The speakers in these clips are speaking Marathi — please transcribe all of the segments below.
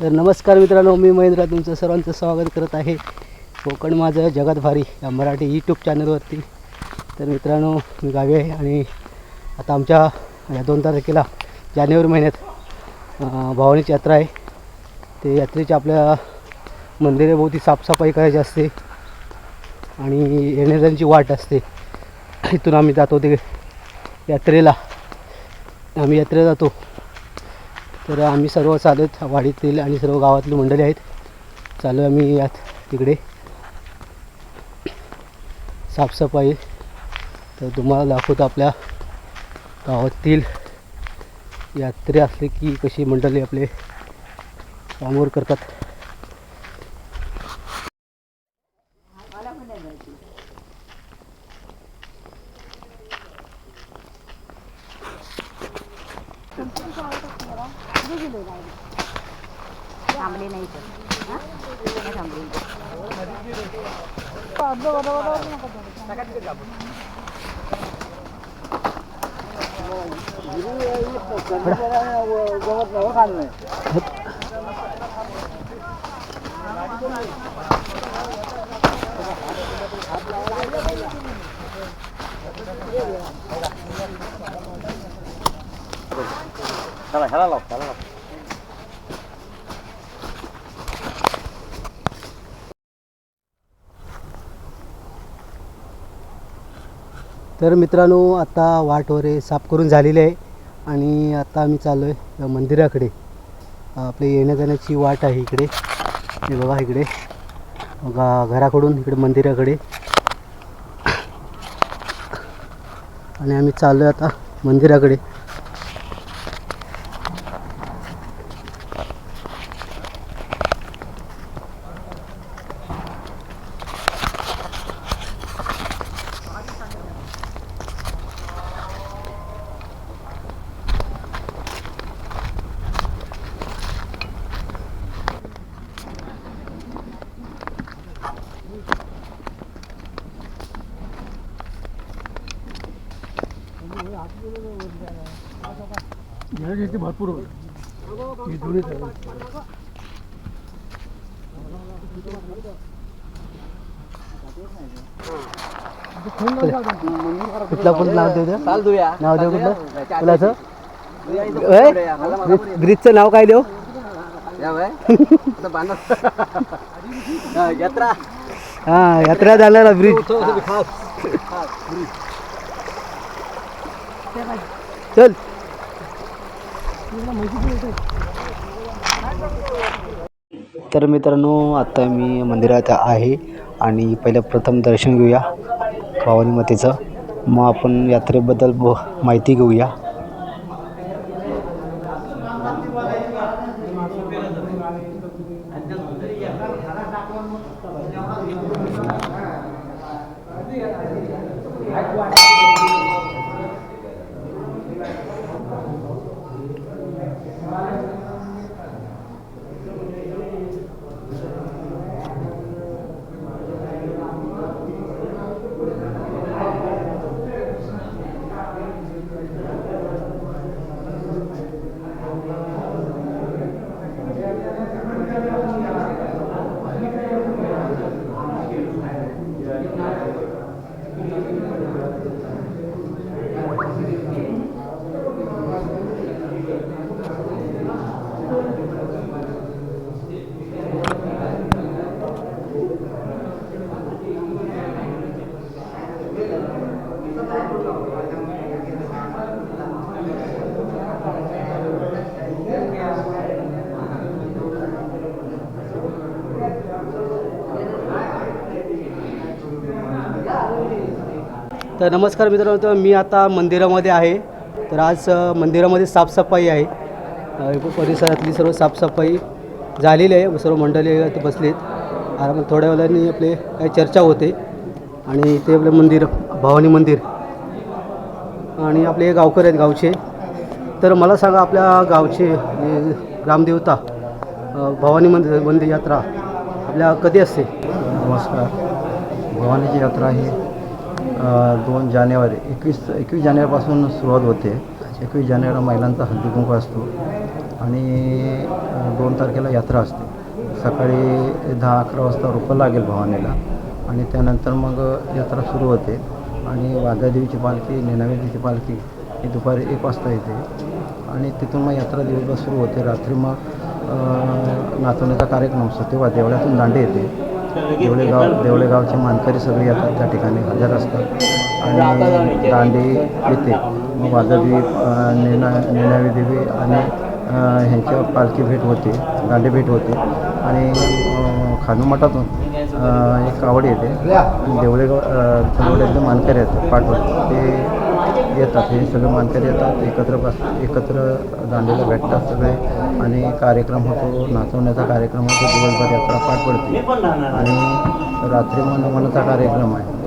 तर नमस्कार मित्रांनो मी महेंद्र तुमचं सर्वांचं स्वागत करत आहे. कोकण माझं जगात भारी या मराठी यूट्यूब चॅनलवरती तर मित्रांनो मी गावी आहे आणि आता आमच्या या दोन तारखेला जानेवारी महिन्यात अं, यात्रा आहे. ते यात्रेची आपल्या मंदिराभोवती साफसफाई करायची असते आणि येण्याजाण्याची वाट असते. इथून आम्ही जातो ते यात्रेला. आम्ही यात्रेला जातो. तर आम्ही सर्व चालत वाडीतील आणि सर्व गावातली मंडळी आहेत. चालू आम्ही यात तिकडे. साफसफाई. तर तुम्हाला दाखवतो आपल्या गावातील यात्रे असले की कशी मंडळी आपले कामवर करतात. थांबले नाही तर हा? नाही थांबले तर मित्रांनो आता वाट वगैरे साफ करून झालेली आहे आणि आता आम्ही चाललो आहे मंदिराकडे. आपले येण्या जाण्याची वाट आहे इकडे. हे बघा इकडे. गा घराकडून इकडे मंदिराकडे. आणि आम्ही चाललो आहे आता मंदिराकडे. भरपूर कुठला कुठलं नाव देऊ द्या नाव देऊ कुठलं ब्रिजचं नाव काय देऊ यात्रा हा यात्रा झाला ब्रिज चल. तर मित्रांनो आत्ता मी मंदिरात आहे आणि पहिलं प्रथम दर्शन घेऊया भवानी मातेचं मग आपण यात्रेबद्दल ब माहिती घेऊया. तर नमस्कार मित्रांनो मी आता मंदिरामध्ये आहे. तर आज मंदिरामध्ये साफसफाई आहे. परिसरातली सर्व साफसफाई झालेली आहे. सर्व मंडळी इथे बसलीत. आरामात थोड्या वेळाने आपले काही चर्चा होते. आणि ते आपलं मंदिर भवानी मंदिर. आणि आपले गावकर गावकरी आहेत गावचे. तर मला सांगा आपल्या गावचे ग्रामदेवता भवानी मंदिर मंदिर यात्रा आपल्या कधी असते? नमस्कार. भवानीची यात्रा ही दोन जानेवारी एकवीस एकवीस जानेवारीपासून सुरुवात होते. एकवीस जानेवारी महिलांचा हळदी कुंकू असतो. आणि दोन तारखेला यात्रा असते. सकाळी दहा अकरा वाजता रोपं लागेल भवानीला आणि त्यानंतर मग यात्रा सुरू होते. आणि वाघादेवीची पालखी नेनावेदीची पालखी ही दुपारी एक वाजता येते. आणि तिथून मग यात्रा दिवसभर सुरू होते. रात्री मग नाचवण्याचा कार्यक्रम असतो. तेव्हा देवळ्यातून दांडे येते. देवळेगाव देवळेगावचे मानकरी सगळे येतात. त्या ठिकाणी हजर असतात. आणि दांडी येते. मग वाघादेवी नेना नेनावी देवी आणि ह्यांच्या पालखी भेट होते दांडी भेट होते. आणि खानुमठातून एक कावड येते. देवळेगाव देवळ्यातले मानकरी येतात पाठवत. ते येतात हे सगळे मानकरी येतात एकत्र बस एकत्र दांडीला भेटतात सगळे. आणि कार्यक्रम होतो नाचवण्याचा कार्यक्रम होतो दिवसभर यात्रा पाठ पडते. आणि रात्री मनोमनाचा कार्यक्रम आहे.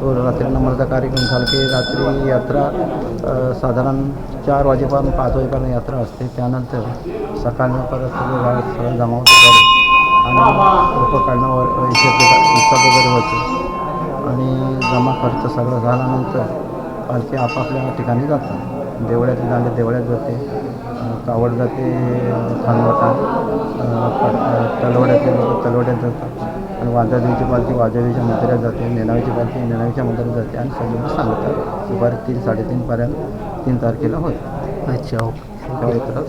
तो रात्री नंबरचा कार्यक्रम झाला की रात्री यात्रा साधारण चार वाजेपर्यंत पाच वाजेपर्यंत यात्रा असते. त्यानंतर सकाळनं परत सगळं गाव सगळं जमावतं आणि रोपं काढणं हिशोब हिसाब वगैरे होते. आणि जमा खर्च सगळं झाल्यानंतर पालखी आपापल्या ठिकाणी जातात. देवळ्यात जाणे देवळ्यात जाते. कावड जाते खानवटा तलवड्यातले लोक तलवड्यात जातात. आणि वाजादेवीची पालखी वाजादेवीच्या मंदिरात जाते नेनावीची पालखी नेनावीच्या मंदिरात जाते आणि सगळं सांगतात. दुपारी तीन साडेतीनपर्यंत तीन तारखेला होते. अच्छा ओके.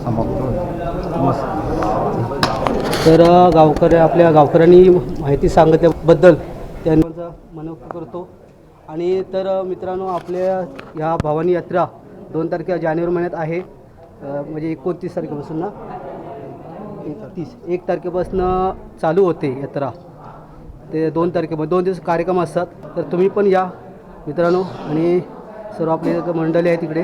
समाप्त होते. मस्त. तर गावकरी आपल्या गावकऱ्यांनी माहिती सांगितल्याबद्दल त्यांचा मनोक्त करतो. आणि तर मित्रांनो आपल्या ह्या भवानी यात्रा दोन तारखेला जानेवारी महिन्यात आहे. म्हणजे एकोणतीस तारखेपासून ना? एकतीस. एक तारखेपासून चालू होते यात्रा. ते दोन तारखेमध्ये दोन दिवस कार्यक्रम असतात. तर तुम्ही पण या मित्रांनो. आणि सर्व आपली मंडळी आहे तिकडे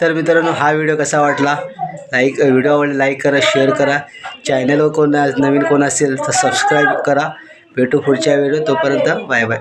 तर मित्रांनो हा व्हिडिओ कसा वाटला? लाईक व्हिडिओ आवडला लाईक करा शेअर करा. चॅनलवर कोण नवीन कोण असेल तर सबस्क्राईब करा. भेटू पुढच्या व्हिडिओ तोपर्यंत बाय बाय